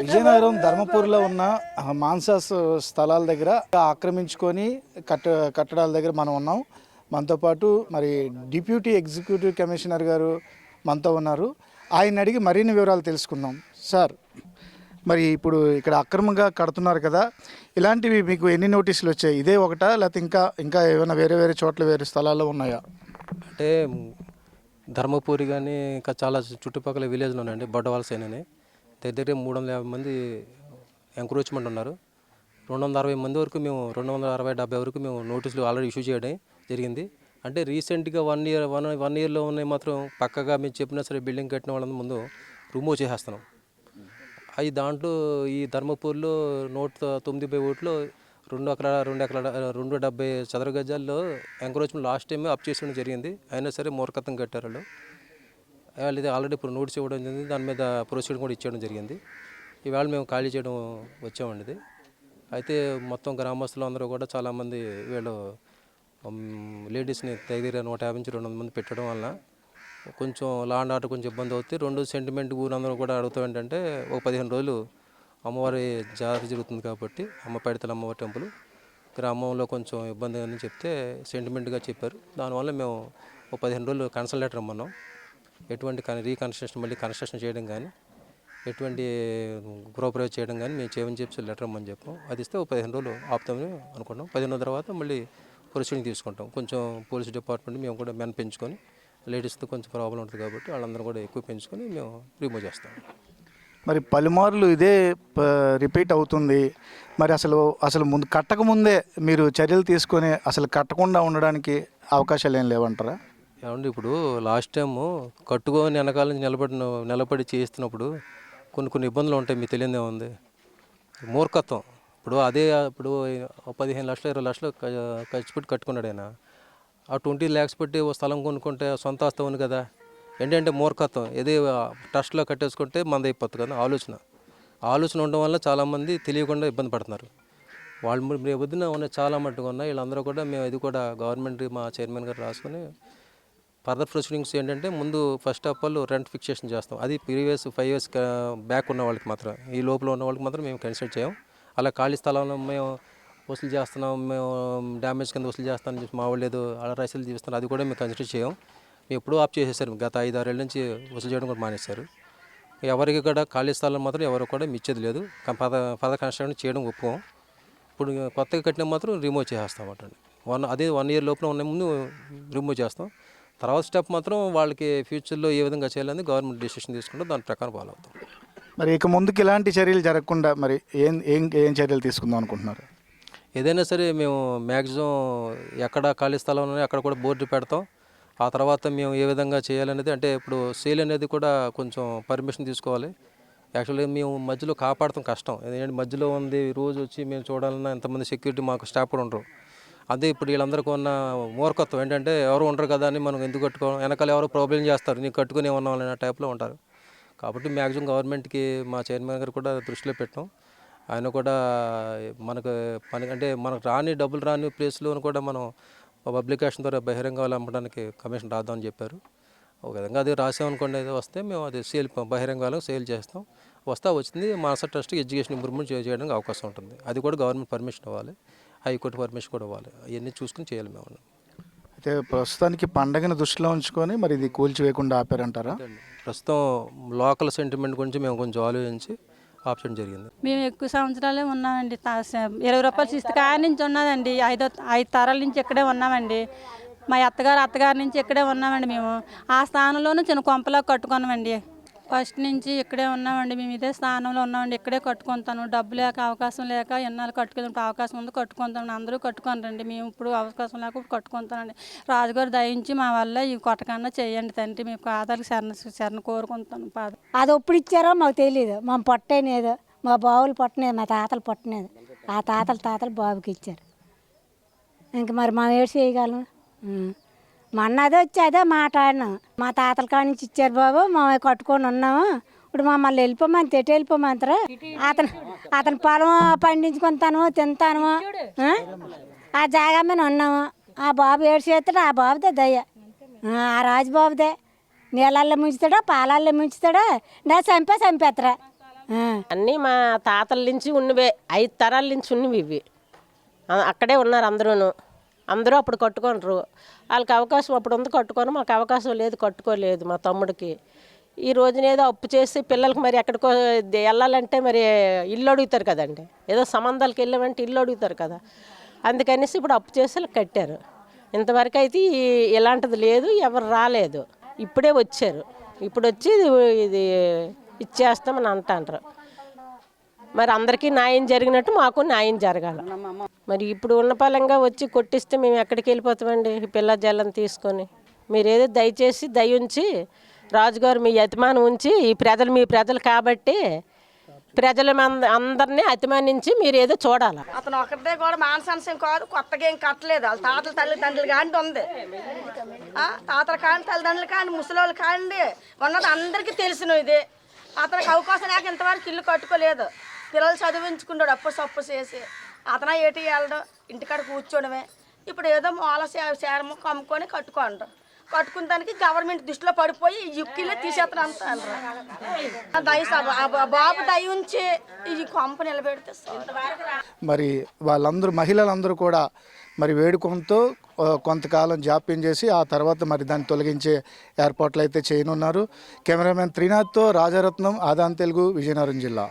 విజయనగరం ధర్మపూర్లో ఉన్న మాన్సాస్ స్థలాల దగ్గర ఆక్రమించుకొని కట్ట కట్టడాల దగ్గర మనం ఉన్నాం. మనతో పాటు మరి డిప్యూటీ ఎగ్జిక్యూటివ్ కమిషనర్ గారు మనతో ఉన్నారు. ఆయన అడిగి మరిన్ని వివరాలు తెలుసుకుందాం. సార్ మరి ఇప్పుడు ఇక్కడ అక్రమంగా కడుతున్నారు కదా ఇలాంటివి మీకు ఎన్ని నోటీసులు వచ్చాయి? ఇదే ఒకటా? లేకపోతే ఇంకా ఇంకా ఏమైనా వేరే వేరే చోట్ల వేరే స్థలాల్లో ఉన్నాయా? అంటే ధర్మపురి కానీ ఇంకా చాలా చుట్టుపక్కల విలేజ్లో ఉన్నాయండి బొడ్డవాల సేనని. దగ్గర దగ్గర మూడు వందల యాభై మంది ఎంక్రోచ్మెంట్ ఉన్నారు. రెండు వందల అరవై మంది వరకు మేము రెండు వందల అరవై డెబ్బై వరకు మేము నోటీసులు ఆల్రెడీ ఇష్యూ చేయడం జరిగింది. అంటే రీసెంట్గా వన్ ఇయర్ వన్ వన్ ఇయర్లో ఉన్నాయి మాత్రం పక్కగా మేము చెప్పినా సరే బిల్డింగ్ కట్టిన వాళ్ళ ముందు రిమూవ్ చేసేస్తున్నాం. అవి దాంట్లో ఈ ధర్మపూర్లో నూట తొమ్మిది బై ఓట్లో రెండు ఎకరాల రెండు ఎకరాల రెండు డెబ్బై చదర గజాల్లో ఎంక్రోచ్మెంట్ లాస్ట్ టైం అప్ చేసుకోవడం జరిగింది. అయినా సరే మూర్ఖతం కట్టారు వాళ్ళు. వాళ్ళు ఇది ఆల్రెడీ ఇప్పుడు నోటీస్ ఇవ్వడం జరిగింది. దాని మీద ప్రొసీడ్ కూడా ఇచ్చేయడం జరిగింది. ఈవేళ మేము ఖాళీ చేయడం వచ్చామండి ఇది అయితే మొత్తం గ్రామస్తులు అందరూ కూడా చాలామంది వీళ్ళు లేడీస్ని దగ్గర నూట యాభై నుంచి రెండు వందల మంది పెట్టడం వలన కొంచెం లా అండ్ ఆర్డర్ కొంచెం ఇబ్బంది అవుతుంది రెండు సెంటిమెంట్ ఊరందరూ కూడా అడుగుతాం ఏంటంటే ఒక పదిహేను రోజులు అమ్మవారి జాతర జరుగుతుంది కాబట్టి అమ్మ పైడితల అమ్మవారి టెంపుల్. గ్రామంలో కొంచెం ఇబ్బంది అని చెప్తే సెంటిమెంట్గా చెప్పారు. దానివల్ల మేము ఒక పదిహేను రోజులు కన్సల్టేటర్ లెటర్ ఇమ్మన్నాం ఎటువంటి రీకన్స్ట్రక్షన్ మళ్ళీ కన్స్ట్రక్షన్ చేయడం కానీ ఎటువంటి గృహప్రవేశం చేయడం కానీ మేము చేయమని చెప్పి లెటర్ రమ్మని చెప్పాం. అది ఇస్తే ఒక పదిహేను రోజులు ఆపుతామని అనుకున్నాం. పదిహేను తర్వాత మళ్ళీ ప్రొసీడింగ్ తీసుకుంటాం. కొంచెం పోలీస్ డిపార్ట్మెంట్ మేము కూడా మెన్ పెంచుకొని లేడీస్తో కొంచెం ప్రాబ్లం ఉంటుంది కాబట్టి వాళ్ళందరూ కూడా ఎక్కువ పెంచుకొని మేము రిమూవ్ చేస్తాం. మరి పలుమార్లు ఇదే ప- రిపీట్ అవుతుంది. మరి అసలు అసలు ముందు కట్టకముందే మీరు చర్యలు తీసుకొని అసలు కట్టకుండా ఉండడానికి అవకాశాలు ఏం లేవంటారా? ఏమండి ఇప్పుడు లాస్ట్ టైము కట్టుకొని వెనకాల నుంచి నిలబడిన నిలబడి చేస్తున్నప్పుడు కొన్ని కొన్ని ఇబ్బందులు ఉంటాయి మీకు తెలియదే ఉంది. మూర్ఖత్వం. ఇప్పుడు అదే ఇప్పుడు పదిహేను లక్షలు ఇరవై లక్షలు ఖర్చు పెట్టి కట్టుకున్నాడు ఆయన. ఆ ట్వంటీ ల్యాక్స్ పెట్టి ఓ స్థలం కొనుక్కుంటే సొంత ఆస్తి ఉంది కదా. ఏంటంటే మూర్ఖత్వం. ఏది ట్రస్ట్లో కట్టేసుకుంటే మంది అయిపోతుంది కదా ఆలోచన. ఆలోచన ఉండడం వల్ల చాలామంది తెలియకుండా ఇబ్బంది పడుతున్నారు. వాళ్ళు రేపు వద్దున ఉన్న చాలా మట్టుగా ఉన్నాయి. వీళ్ళందరూ కూడా మేము ఇది కూడా గవర్నమెంట్ మా చైర్మన్ గారు రాసుకొని ఫర్దర్ ప్రొసీడింగ్స్ ఏంటంటే ముందు first of all rent fixation చేస్తాం. అది ప్రీవియస్ ఫైవ్ ఇయర్స్ బ్యాక్ ఉన్న వాళ్ళకి మాత్రం ఈ లోపల ఉన్న వాళ్ళకి మాత్రం మేము కన్సిడర్ చేయం. అలా ఖాళీ స్థలంలో మేము వసూలు చేస్తున్నాం. మేము డ్యామేజ్ కింద వసూలు చేస్తామని చెప్పి మా వాళ్ళు ఏదో అలా రైతులు తీస్తున్నారు అది కూడా మేము కన్సిడర్ చేయం. ఎప్పుడూ ఆప్ చేసేసారు. గత ఐదు ఆరేళ్ళ నుంచి వసూలు చేయడం కూడా మానేశారు. ఎవరికి కూడా ఖాళీ స్థలం మాత్రం ఎవరు కూడా ఇచ్చేది లేదు. పద పద కన్స్ట్రక్షన్ చేయడం ఒప్పుకోం. ఇప్పుడు కొత్తగా కట్టిన మాత్రం రిమూవ్ చేసేస్తాం అండి. వన్ అదే వన్ ఇయర్ లోపల ఉన్న ముందు రిమూవ్ చేస్తాం. తర్వాత స్టెప్ మాత్రం వాళ్ళకి ఫ్యూచర్లో ఏ విధంగా చేయాలని గవర్నమెంట్ డిసిషన్ తీసుకుంటే దాని ప్రకారం ఫాలో అవుతాం. మరి ఇక ముందుకు ఇలాంటి చర్యలు జరగకుండా మరి ఏం ఏం ఏం చర్యలు తీసుకుందాం అనుకుంటున్నారు? ఏదైనా సరే మేము మ్యాక్సిమం ఎక్కడ ఖాళీ స్థలం ఉన్నాయో అక్కడ కూడా బోర్డు పెడతాం. ఆ తర్వాత మేము ఏ విధంగా చేయాలనేది అంటే ఇప్పుడు సేల్ అనేది కూడా కొంచెం పర్మిషన్ తీసుకోవాలి. యాక్చువల్గా మేము మధ్యలో కాపాడటం కష్టం. ఎందుకంటే మధ్యలో ఉంది రోజు వచ్చి మేము చూడాలన్నా ఎంతమంది సెక్యూరిటీ మాకు స్టాఫ్ కూడా ఉండరు. అదే ఇప్పుడు వీళ్ళందరికీ ఉన్న మూర్ఖత్వం ఏంటంటే ఎవరు ఉండరు కదా అని మనం ఎందుకు కట్టుకోవడం వెనకాల ఎవరో ప్రాబ్లం చేస్తారు నీకు కట్టుకునే ఉన్నాం అనే టైప్లో ఉంటారు. కాబట్టి మ్యాక్సిమం గవర్నమెంట్కి మా చైర్మన్ గారు కూడా దృష్టిలో పెట్టాం. ఆయన కూడా మనకు పని అంటే మనకు రాని డబ్బులు రాని ప్లేస్లో కూడా మనం పబ్లికేషన్ ద్వారా బహిరంగ అమ్మడానికి కమిషన్ రాద్దామని చెప్పారు. ఒక విధంగా అది రాసామనుకోండి ఏదో వస్తే మేము అది సేల్ బహిరంగాలో సేల్ చేస్తాం. వస్తా వచ్చింది మానస ట్రస్ట్కి ఎడ్యుకేషన్ ఇంప్రూవ్మెంట్ చేయడానికి అవకాశం ఉంటుంది. అది కూడా గవర్నమెంట్ పర్మిషన్ ఇవ్వాలి. హైకోర్టు పర్మిషన్ కూడా ఇవ్వాలి. అవన్నీ చూసుకుని చేయాలి మేము. అయితే ప్రస్తుతానికి పండగను దృష్టిలో ఉంచుకొని మరి ఇది కూల్చివేయకుండా ఆపారంటారా? ప్రస్తుతం లోకల్ సెంటిమెంట్ గురించి మేము కొంచెం ఆలోచించి ఆప్షన్ జరిగింది. మేము ఎక్కువ సంవత్సరాలే ఉన్నామండి. ఇరవై రూపాయలు శిస్తు కాడి నుంచి ఉన్నదండి. ఐదో ఐదు తరాల నుంచి ఇక్కడే ఉన్నామండి. మా అత్తగారు అత్తగారి నుంచి ఇక్కడే ఉన్నామండి మేము. ఆ స్థానంలోనూ చిన్న కొంపలా కట్టుకున్నామండి. ఫస్ట్ నుంచి ఇక్కడే ఉన్నామండి. మేము ఇదే స్థానంలో ఉన్నామండి. ఇక్కడే కట్టుకుంటాను. డబ్బు లేక అవకాశం లేక ఎన్నాళ్ళు కట్టుకునే అవకాశం ఉంది కట్టుకుంటాం అందరూ కట్టుకోనండి మేము ఇప్పుడు అవకాశం లేక ఇప్పుడు కట్టుకుంటానండి. రాజుగారు దయించి మా వల్ల ఈ కొట్టకన్నా చేయండి తండ్రి. మీ పాదాలకు శరణ శరణ కోరుకుంటాను పాద అది ఎప్పుడు ఇచ్చారో మాకు తెలియదు మా పొట్టనేది మా బావులు పొట్టనేది మా తాతలు పొట్టనేది ఆ తాతలు తాతలు బాబుకి ఇచ్చారు. ఇంక మరి మనం ఏడు చేయగలం ఉం. అదే వచ్చి అదే మాట్లాడినాం. మా తాతల కాడి నుంచి ఇచ్చారు బాబు మేము కట్టుకొని ఉన్నాము. ఇప్పుడు మమ్మల్ని వెళ్ళిపోమని తెటి వెళ్ళిపోమంటారా? అతను అతను పొలం పండించుకుంటాను తింటాను ఆ? ఆ జాగా మీద ఉన్నాము. ఆ బాబు ఏడు చేస్తాడు ఆ బాబుదే దయ్య ఆ రాజుబాబుదే నీళ్ళల్లో ముంచుతాడా పాలల్లో ముంచుతాడా? నా చంపే చంపేత్తరా? అన్నీ మా తాతల నుంచి ఉన్నవే ఐదు తరాల నుంచి ఉన్నవి ఇవి. అక్కడే ఉన్నారు అందరూను. అందరూ అప్పుడు కట్టుకోనరు. వాళ్ళకి అవకాశం అప్పుడు ఉంది కట్టుకోను. మాకు అవకాశం లేదు కట్టుకోలేదు మా తమ్ముడికి. ఈ రోజున ఏదో అప్పు చేసి పిల్లలకి మరి ఎక్కడికో వెళ్ళాలంటే మరి ఇల్లు అడుగుతారు కదండి. ఏదో సంబంధాలకు వెళ్ళామంటే ఇల్లు అడుగుతారు కదా. అందుకనేసి ఇప్పుడు అప్పు చేసి కట్టారు. ఇంతవరకు అయితే ఇలాంటిది లేదు ఎవరు రాలేదు. ఇప్పుడే వచ్చారు. ఇప్పుడు వచ్చి ఇది- ఇది ఇచ్చేస్తామని అంటాండ్రు. మరి అందరికీ న్యాయం జరిగినట్టు మాకు న్యాయం జరగాలి. మరి ఇప్పుడు ఉన్న పలంగా వచ్చి కొట్టిస్తే మేము ఎక్కడికి వెళ్ళిపోతామండి? ఈ పిల్ల జల్లం తీసుకొని. మీరు ఏదో దయచేసి దయ ఉంచి రాజుగారు మీ అతిమానం ఉంచి ఈ ప్రజలు మీ ప్రజలు కాబట్టి ప్రజల మంద- అందరినీ అతిమానించి మీరు ఏదో చూడాలి. అతను ఒకరిదే కూడా మానసాంశం కాదు కొత్తగా ఏం కట్టలేదు. వాళ్ళ తాతల తల్లిదండ్రులు కానీ ఉంది. తాతల కాని తల్లిదండ్రులు కానీ ముసలోళ్ళు కానీ ఉన్నది అందరికీ తెలిసిన ఇది అతనికి అవకాశం లేక ఇంతవరకు ఇల్లు కట్టుకోలేదు. పిల్లలు చదివించుకున్నాడు అప్పు సప్పు చేసి. అతనా ఏటి వెళ్ళడం ఇంటికాడ కూర్చోడమే. ఇప్పుడు ఏదో మూల శారము కమ్ముకొని కట్టుకోండు. కట్టుకున్న దానికి గవర్నమెంట్ దృష్టిలో పడిపోయి ఈ యుక్కిలో తీసేస్తాను అంత బాబు దయించి ఈ కొంప నిలబెడితే మరి వాళ్ళందరూ మహిళలందరూ కూడా మరి వేడుకలతో కొంతకాలం జాప్యం చేసి ఆ తర్వాత మరి దాన్ని తొలగించే ఏర్పాట్లు అయితే చేయనున్నారు. కెమెరామెన్ త్రినాథ్తో రాజారత్నం ఆదాన్ తెలుగు విజయనగరం జిల్లా.